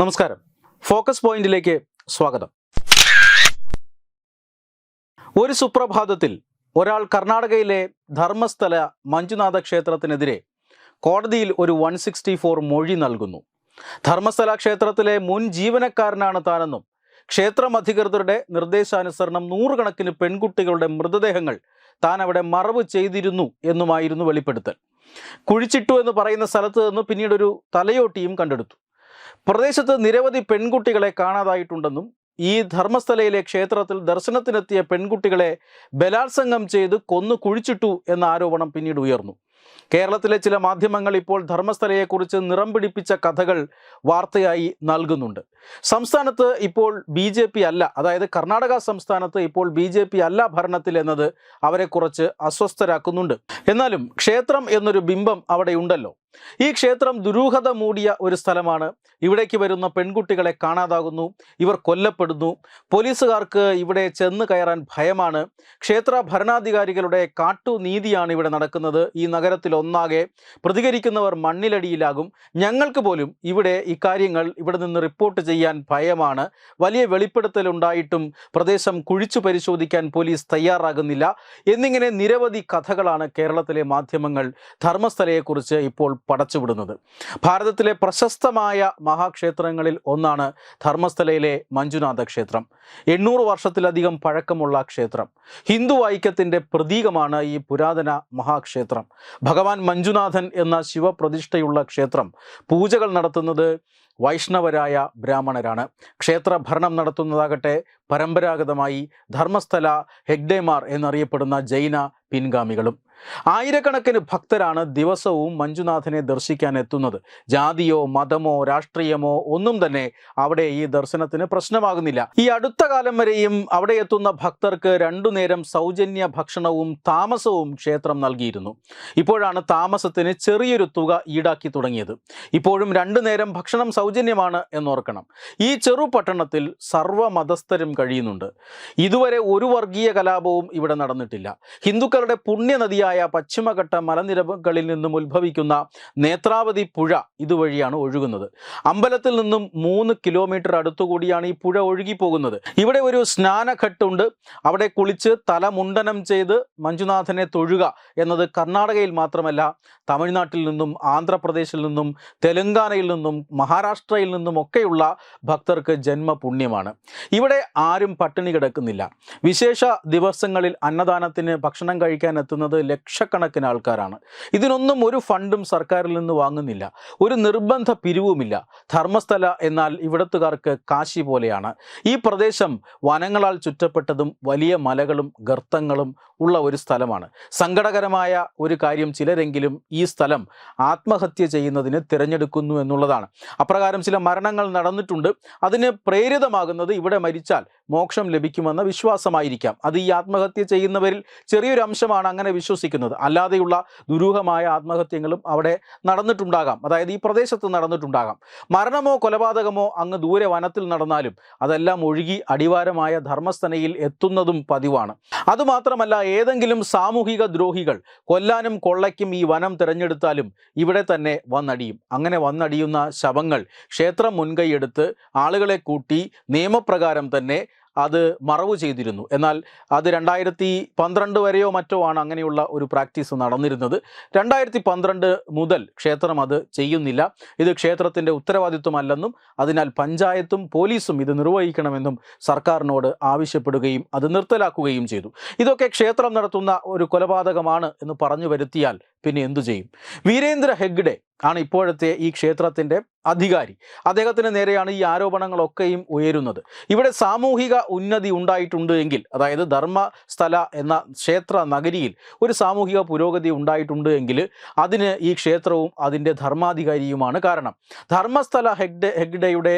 നമസ്കാരം. ഫോക്കസ് പോയിന്റിലേക്ക് സ്വാഗതം. ഒരു സുപ്രഭാതത്തിൽ ഒരാൾ കർണാടകയിലെ ധർമ്മസ്ഥല മഞ്ജുനാഥ ക്ഷേത്രത്തിനെതിരെ കോടതിയിൽ ഒരു വൺ സിക്സ്റ്റി ഫോർ മൊഴി നൽകുന്നു. ധർമ്മസ്ഥല ക്ഷേത്രത്തിലെ മുൻ ജീവനക്കാരനാണ് താനെന്നും ക്ഷേത്രം അധികൃതരുടെ നിർദ്ദേശാനുസരണം നൂറുകണക്കിന് പെൺകുട്ടികളുടെ മൃതദേഹങ്ങൾ താൻ അവിടെ മറവ് ചെയ്തിരുന്നു എന്നുമായിരുന്നു വെളിപ്പെടുത്തൽ. കുഴിച്ചിട്ടു എന്ന് പറയുന്ന സ്ഥലത്ത് നിന്ന് പിന്നീടൊരു തലയോട്ടിയും കണ്ടെടുത്തു. പ്രദേശത്ത് നിരവധി പെൺകുട്ടികളെ കാണാതായിട്ടുണ്ടെന്നും ഈ ധർമ്മസ്ഥലയിലെ ക്ഷേത്രത്തിൽ ദർശനത്തിനെത്തിയ പെൺകുട്ടികളെ ബലാത്സംഗം ചെയ്ത് കൊന്നു കുഴിച്ചിട്ടു എന്ന ആരോപണം പിന്നീട് ഉയർന്നു. കേരളത്തിലെ ചില മാധ്യമങ്ങൾ ഇപ്പോൾ ധർമ്മസ്ഥലയെക്കുറിച്ച് നിറം പിടിപ്പിച്ച കഥകൾ വാർത്തയായി നൽകുന്നുണ്ട്. സംസ്ഥാനത്ത് ഇപ്പോൾ ബി ജെ പി അല്ല അതായത് കർണാടക സംസ്ഥാനത്ത് ഇപ്പോൾ ബി ജെ പി അല്ല ഭരണത്തിൽ എന്നത് അവരെ കുറച്ച് അസ്വസ്ഥരാക്കുന്നുണ്ട്. എന്നാലും ക്ഷേത്രം എന്നൊരു ബിംബം അവിടെ ഉണ്ടല്ലോ. ഈ ക്ഷേത്രം ദുരൂഹത മൂടിയ ഒരു സ്ഥലമാണ്. ഇവിടേക്ക് വരുന്ന പെൺകുട്ടികളെ കാണാതാകുന്നു ഇവർ കൊല്ലപ്പെടുന്നു. പോലീസുകാർക്ക് ഇവിടെ ചെന്ന് കയറാൻ ഭയമാണ്. ക്ഷേത്ര ഭരണാധികാരികളുടെ കാട്ടുനീതിയാണ് ഇവിടെ നടക്കുന്നത് ഈ നഗരത്തിൽ ഒന്നാകെ പ്രതികരിക്കുന്നവർ മണ്ണിലടിയിലാകും. ഞങ്ങൾക്ക് പോലും ഇവിടെ ഇക്കാര്യങ്ങൾ ഇവിടെ നിന്ന് റിപ്പോർട്ട് ചെയ്യാൻ ഭയമാണ്. വലിയ വെളിപ്പെടുത്തലുണ്ടായിട്ടും പ്രദേശം കുഴിച്ചു പരിശോധിക്കാൻ പോലീസ് തയ്യാറാകുന്നില്ല. എന്നിങ്ങനെ നിരവധി കഥകളാണ് കേരളത്തിലെ മാധ്യമങ്ങൾ ധർമ്മസ്ഥലയെക്കുറിച്ച് ഇപ്പോൾ പടച്ചുവിടുന്നത്. ഭാരതത്തിലെ പ്രശസ്തമായ മഹാക്ഷേത്രങ്ങളിൽ ഒന്നാണ് ധർമ്മസ്ഥലയിലെ മഞ്ജുനാഥ ക്ഷേത്രം. എണ്ണൂറ് വർഷത്തിലധികം പഴക്കമുള്ള ക്ഷേത്രം. ഹിന്ദു ഐക്യത്തിന്റെ പ്രതീകമാണ് ഈ പുരാതന മഹാക്ഷേത്രം. ഭഗവാൻ മഞ്ജുനാഥൻ എന്ന ശിവപ്രതിഷ്ഠയുള്ള ക്ഷേത്രം പൂജകൾ നടത്തുന്നത് വൈഷ്ണവരായ ബ്രാഹ്മണരാണ്. ക്ഷേത്ര ഭരണം നടത്തുന്നതാകട്ടെ പരമ്പരാഗതമായി ധർമ്മസ്ഥല ഹെഗ്ഡേമാർ എന്നറിയപ്പെടുന്ന ജൈന പിൻഗാമികളും. ആയിരക്കണക്കിന് ഭക്തരാണ് ദിവസവും മഞ്ജുനാഥനെ ദർശിക്കാൻ എത്തുന്നത് ജാതിയോ മതമോ രാഷ്ട്രീയമോ ഒന്നും തന്നെ അവിടെ ഈ ദർശനത്തിന് പ്രശ്നമാകുന്നില്ല. ഈ അടുത്ത കാലം വരെയും അവിടെ എത്തുന്ന ഭക്തർക്ക് രണ്ടു നേരം സൗജന്യ ഭക്ഷണവും താമസവും ക്ഷേത്രം നൽകിയിരുന്നു. ഇപ്പോഴാണ് താമസത്തിന് ചെറിയൊരു തുക ഈടാക്കി തുടങ്ങിയത്. ഇപ്പോഴും രണ്ടു നേരം ഭക്ഷണം സൗജന്യമാണ് എന്നോർക്കണം. ഈ ചെറു പട്ടണത്തിൽ സർവമതസ്ഥരും കഴിയുന്നുണ്ട്. ഇതുവരെ ഒരു വർഗീയ കലാപവും ഇവിടെ നടന്നിട്ടില്ല. ഹിന്ദുക്കളുടെ പുണ്യനദിയായ പശ്ചിമഘട്ട മലനിരകളിൽ നിന്നും ഉത്ഭവിക്കുന്ന നേത്രാവതി പുഴ ഇതുവഴിയാണ് ഒഴുകുന്നത്. അമ്പലത്തിൽ നിന്നും മൂന്ന് കിലോമീറ്റർ അടുത്തുകൂടിയാണ് ഈ പുഴ ഒഴുകി പോകുന്നത് ഇവിടെ ഒരു സ്നാനഘട്ടുണ്ട്. അവിടെ കുളിച്ച് തല മുണ്ടനം ചെയ്ത് മഞ്ജുനാഥനെ തൊഴുക എന്നത് കർണാടകയിൽ മാത്രമല്ല തമിഴ്നാട്ടിൽ നിന്നും ആന്ധ്രാപ്രദേശിൽ നിന്നും തെലങ്കാനയിൽ നിന്നും മഹാരാഷ്ട്രയിൽ നിന്നും ഒക്കെയുള്ള ഭക്തർക്ക് ജന്മപുണ്യമാണ്. ഇവിടെ ആരും പട്ടിണി കിടക്കുന്നില്ല. വിശേഷ ദിവസങ്ങളിൽ അന്നദാനത്തിന് ഭക്ഷണം കഴിക്കാൻ എത്തുന്നത് ലക്ഷക്കണക്കിന് ആൾക്കാരാണ്. ഇതിനൊന്നും ഒരു ഫണ്ടും സർക്കാരിൽ നിന്ന് വാങ്ങുന്നില്ല. ഒരു നിർബന്ധ പിരിവുമില്ല. ധർമ്മസ്ഥല എന്നാൽ ഇവിടത്തുകാർക്ക് കാശി പോലെയാണ്. ഈ പ്രദേശം വനങ്ങളാൽ ചുറ്റപ്പെട്ടതും വലിയ മലകളും ഗർത്തങ്ങളും ഉള്ള ഒരു സ്ഥലമാണ്. സങ്കടകരമായ ഒരു കാര്യം ചിലരെങ്കിലും ഈ സ്ഥലം ആത്മഹത്യ ചെയ്യുന്നതിന് തിരഞ്ഞെടുക്കുന്നു എന്നുള്ളതാണ്. അപ്രകാരം ചില മരണങ്ങൾ നടന്നിട്ടുണ്ട്. അതിന് പ്രേരിതമാകുന്നത് ഇവിടെ മരിച്ചാൽ മോക്ഷം ലഭിക്കുമെന്ന വിശ്വാസമായിരിക്കാം. അത് ഈ ആത്മഹത്യ ചെയ്യുന്നവരിൽ ചെറിയൊരു അംശമാണ് അങ്ങനെ വിശ്വസിക്കുന്നത്. അല്ലാതെയുള്ള ദുരൂഹമായ ആത്മഹത്യങ്ങളും അവിടെ നടന്നിട്ടുണ്ടാകാം. അതായത് ഈ പ്രദേശത്ത് നടന്നിട്ടുണ്ടാകാം. മരണമോ കൊലപാതകമോ അങ്ങ് ദൂരെ വനത്തിൽ നടന്നാലും അതെല്ലാം ഒഴുകി അടിവാരമായ ധർമ്മസ്ഥനയിൽ എത്തുന്നതും പതിവാണ്. അതുമാത്രമല്ല ഏതെങ്കിലും സാമൂഹിക ദ്രോഹികൾ കൊല്ലാനും കൊള്ളയ്ക്കും ഈ വനം തിരഞ്ഞെടുത്താലും ഇവിടെ തന്നെ വന്നടിയും. അങ്ങനെ വന്നടിയുന്ന ശവങ്ങൾ ക്ഷേത്രം മുൻകൈയെടുത്ത് ആളുകളെ കൂട്ടി നിയമപ്രകാരം തന്നെ അത് മറവ് ചെയ്തിരുന്നു. എന്നാൽ അത് രണ്ടായിരത്തി പന്ത്രണ്ട് വരെയോ മറ്റോ ആണ് അങ്ങനെയുള്ള ഒരു പ്രാക്ടീസ് നടന്നിരുന്നത്. രണ്ടായിരത്തി പന്ത്രണ്ട് മുതൽ ക്ഷേത്രം അത് ചെയ്യുന്നില്ല. ഇത് ക്ഷേത്രത്തിന്റെ ഉത്തരവാദിത്വമല്ലെന്നും അതിനാൽ പഞ്ചായത്തും പോലീസും ഇത് നിർവഹിക്കണമെന്നും സർക്കാരിനോട് ആവശ്യപ്പെടുകയും അത് നിർത്തലാക്കുകയും ചെയ്തു. ഇതൊക്കെ ക്ഷേത്രം നടത്തുന്ന ഒരു കൊലപാതകമാണ് എന്ന് പറഞ്ഞു വരുത്തിയാൽ പിന്നെ എന്തു ചെയ്യും? വീരേന്ദ്ര ഹെഗ്ഡെ ആണ് ഇപ്പോഴത്തെ ഈ ക്ഷേത്രത്തിന്റെ അധികാരി. അദ്ദേഹത്തിന് നേരെയാണ് ഈ ആരോപണങ്ങളൊക്കെയും ഉയരുന്നത്. ഇവിടെ സാമൂഹിക ഉന്നതി ഉണ്ടായിട്ടുണ്ട് എങ്കിൽ അതായത് ധർമ്മസ്ഥല എന്ന ക്ഷേത്ര നഗരിയിൽ ഒരു സാമൂഹിക പുരോഗതി ഉണ്ടായിട്ടുണ്ട് എങ്കിൽ അതിന് ഈ ക്ഷേത്രവും അതിന്റെ ധർമാധികാരിയുമാണ് കാരണം. ധർമ്മസ്ഥല ഹെഗ്ഡെ ഹെഗ്ഡയുടെ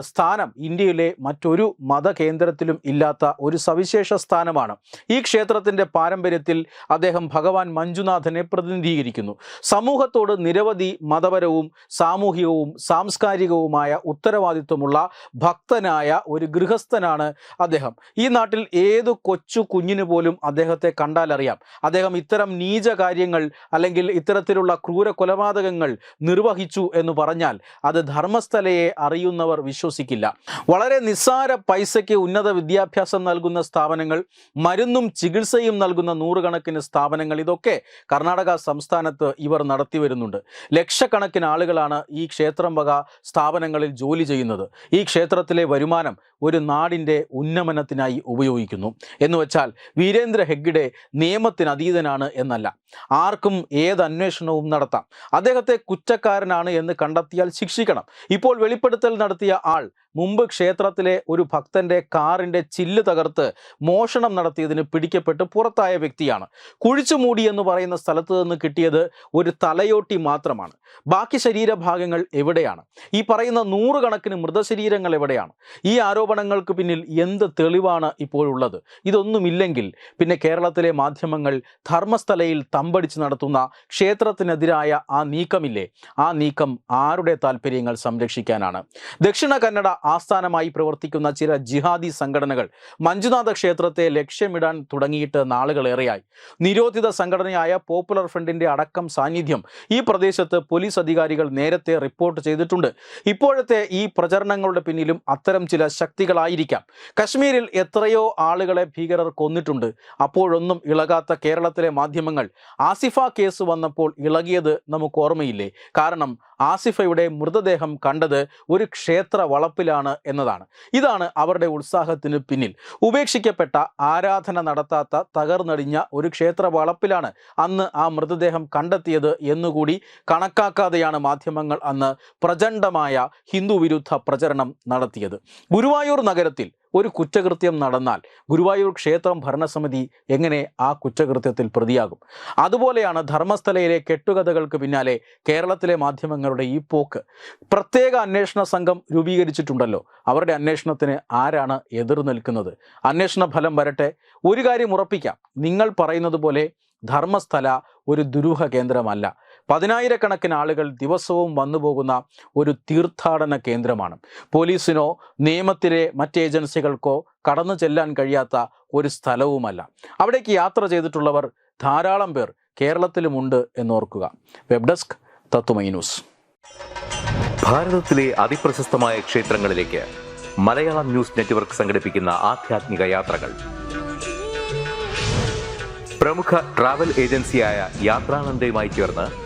സ്ഥാനം ഇന്ത്യയിലെ മറ്റൊരു മതകേന്ദ്രത്തിലും ഇല്ലാത്ത ഒരു സവിശേഷ സ്ഥാനമാണ്. ഈ ക്ഷേത്രത്തിന്റെ പാരമ്പര്യത്തിൽ അദ്ദേഹം ഭഗവാൻ മഞ്ജുനാഥനെ പ്രതിനിധീകരിക്കുന്നു. സമൂഹത്തോട് നിരവധി നിരവധി മതപരവും സാമൂഹികവും സാംസ്കാരികവുമായ ഉത്തരവാദിത്വമുള്ള ഭക്തനായ ഒരു ഗൃഹസ്ഥനാണ് അദ്ദേഹം. ഈ നാട്ടിൽ ഏത് കൊച്ചു കുഞ്ഞിന് പോലും അദ്ദേഹത്തെ കണ്ടാലറിയാം അദ്ദേഹം ഇത്തരം നീച കാര്യങ്ങൾ അല്ലെങ്കിൽ ഇത്തരത്തിലുള്ള ക്രൂര കൊലപാതകങ്ങൾ നിർവഹിച്ചു എന്ന് പറഞ്ഞാൽ അത് ധർമ്മസ്ഥലയെ അറിയുന്നവർ വിശ്വസിക്കില്ല. വളരെ നിസ്സാര പൈസയ്ക്ക് ഉന്നത വിദ്യാഭ്യാസം നൽകുന്ന സ്ഥാപനങ്ങൾ മരുന്നും ചികിത്സയും നൽകുന്ന നൂറുകണക്കിന് സ്ഥാപനങ്ങൾ ഇതൊക്കെ കർണാടക സംസ്ഥാനത്ത് ഇവർ നടത്തി വരുന്നുണ്ട് ലക്ഷക്കണക്കിന് ആളുകളാണ് ഈ ക്ഷേത്രം വക സ്ഥാപനങ്ങളിൽ ജോലി ചെയ്യുന്നത്. ഈ ക്ഷേത്രത്തിലെ വരുമാനം ഒരു നാടിന്റെ ഉന്നമനത്തിനായി ഉപയോഗിക്കുന്നു. എന്ന് വെച്ചാൽ വീരേന്ദ്ര ഹെഗ്ഗിഡെ നിയമത്തിനതീതനാണ് എന്നല്ല. ആർക്കും ഏത് അന്വേഷണവും നടത്താം. അദ്ദേഹത്തെ കുറ്റക്കാരനാണ് എന്ന് കണ്ടെത്തിയാൽ ശിക്ഷിക്കണം. ഇപ്പോൾ വെളിപ്പെടുത്തൽ നടത്തിയ ആൾ മുമ്പ് ക്ഷേത്രത്തിലെ ഒരു ഭക്തന്റെ കാറിന്റെ ചില്ല് തകർത്ത് മോഷണം നടത്തിയതിന് പിടിക്കപ്പെട്ട് പുറത്തായ വ്യക്തിയാണ്. കുഴിച്ചുമൂടി എന്ന് പറയുന്ന സ്ഥലത്ത് നിന്ന് കിട്ടിയത് ഒരു തലയോട്ടി മാത്രമാണ്. ബാക്കി ശരീരഭാഗങ്ങൾ എവിടെയാണ്? ഈ പറയുന്ന നൂറുകണക്കിന് മൃതശരീരങ്ങൾ എവിടെയാണ്? ഈ ആരോപണങ്ങൾക്ക് പിന്നിൽ എന്ത് തെളിവാണ് ഇപ്പോഴുള്ളത് ഇതൊന്നുമില്ലെങ്കിൽ പിന്നെ കേരളത്തിലെ മാധ്യമങ്ങൾ ധർമ്മസ്ഥലയിൽ തമ്പടിച്ച് നടത്തുന്ന ക്ഷേത്രത്തിനെതിരായ ആ നീക്കമില്ലേ? ആ നീക്കം ആരുടെ താല്പര്യങ്ങൾ സംരക്ഷിക്കാനാണ്? ദക്ഷിണ കന്നഡ ആസ്ഥാനമായി പ്രവർത്തിക്കുന്ന ചില ജിഹാദി സംഘടനകൾ മഞ്ജുനാഥ ക്ഷേത്രത്തെ ലക്ഷ്യമിടാൻ തുടങ്ങിയിട്ട് നാളുകളേറെയായി. നിരോധിത സംഘടനയായ പോപ്പുലർ ഫ്രണ്ടിന്റെ അടക്കം സാന്നിധ്യം ഈ പ്രദേശത്ത് പോലീസ് അധികാരികൾ നേരത്തെ റിപ്പോർട്ട് ചെയ്തിട്ടുണ്ട്. ഇപ്പോഴത്തെ ഈ പ്രചരണങ്ങളുടെ പിന്നിലും അത്തരം ചില ശക്തികളായിരിക്കാം. കശ്മീരിൽ എത്രയോ ആളുകളെ ഭീകരർ കൊന്നിട്ടുണ്ട്. അപ്പോഴൊന്നും ഇളകാത്ത കേരളത്തിലെ മാധ്യമങ്ങൾ ആസിഫ കേസ് വന്നപ്പോൾ ഇളകിയത് നമുക്ക് ഓർമ്മയില്ലേ? കാരണം ആസിഫയുടെ മൃതദേഹം കണ്ടത് ഒരു ക്ഷേത്ര വളപ്പിലാണ് എന്നതാണ്. ഇതാണ് അവരുടെ ഉത്സാഹത്തിന് പിന്നിൽ. ഉപേക്ഷിക്കപ്പെട്ട ആരാധന നടത്താത്ത തകർന്നടിഞ്ഞ ഒരു ക്ഷേത്ര വളപ്പിലാണ് അന്ന് ആ മൃതദേഹം കണ്ടെത്തിയത് എന്നുകൂടി കണക്കാക്കാതെയാണ് മാധ്യമങ്ങൾ അന്ന് പ്രചണ്ഡമായ ഹിന്ദു വിരുദ്ധ പ്രചരണം നടത്തിയത്. ഗുരുവായൂർ നഗരത്തിൽ ഒരു കുറ്റകൃത്യം നടന്നാൽ ഗുരുവായൂർ ക്ഷേത്രം ഭരണസമിതി എങ്ങനെ ആ കുറ്റകൃത്യത്തിൽ പ്രതിയാകും? അതുപോലെയാണ് ധർമ്മസ്ഥലയിലെ കെട്ടുകഥകൾക്ക് പിന്നാലെ കേരളത്തിലെ മാധ്യമങ്ങളുടെ ഈ പോക്ക്. പ്രത്യേക അന്വേഷണ സംഘം രൂപീകരിച്ചിട്ടുണ്ടല്ലോ. അവരുടെ അന്വേഷണത്തിന് ആരാണ് എതിർ നിൽക്കുന്നത്? അന്വേഷണ ഫലം വരട്ടെ. ഒരു കാര്യം ഉറപ്പിക്കാം. നിങ്ങൾ പറയുന്നത് പോലെ ധർമ്മസ്ഥല ഒരു ദുരൂഹ കേന്ദ്രമല്ല. പതിനായിരക്കണക്കിന് ആളുകൾ ദിവസവും വന്നുപോകുന്ന ഒരു തീർത്ഥാടന കേന്ദ്രമാണ്. പോലീസിനോ നിയമത്തിലെ മറ്റ് ഏജൻസികൾക്കോ കടന്നു ചെല്ലാൻ കഴിയാത്ത ഒരു സ്ഥലവുമല്ല. അവിടേക്ക് യാത്ര ചെയ്തിട്ടുള്ളവർ ധാരാളം പേർ കേരളത്തിലുമുണ്ട് എന്നോർക്കുക. വെബ് ഡെസ്ക് തത്തുമൈ ന്യൂസ്. ഭാരതത്തിലെ അതിപ്രശസ്തമായ ക്ഷേത്രങ്ങളിലേക്ക് മലയാളം ന്യൂസ് നെറ്റ്വർക്ക് സംഘടിപ്പിക്കുന്ന ആധ്യാത്മിക യാത്രകൾ. പ്രമുഖ ട്രാവൽ ഏജൻസിയായ യാത്രാനന്ദയുമായി ചേർന്ന്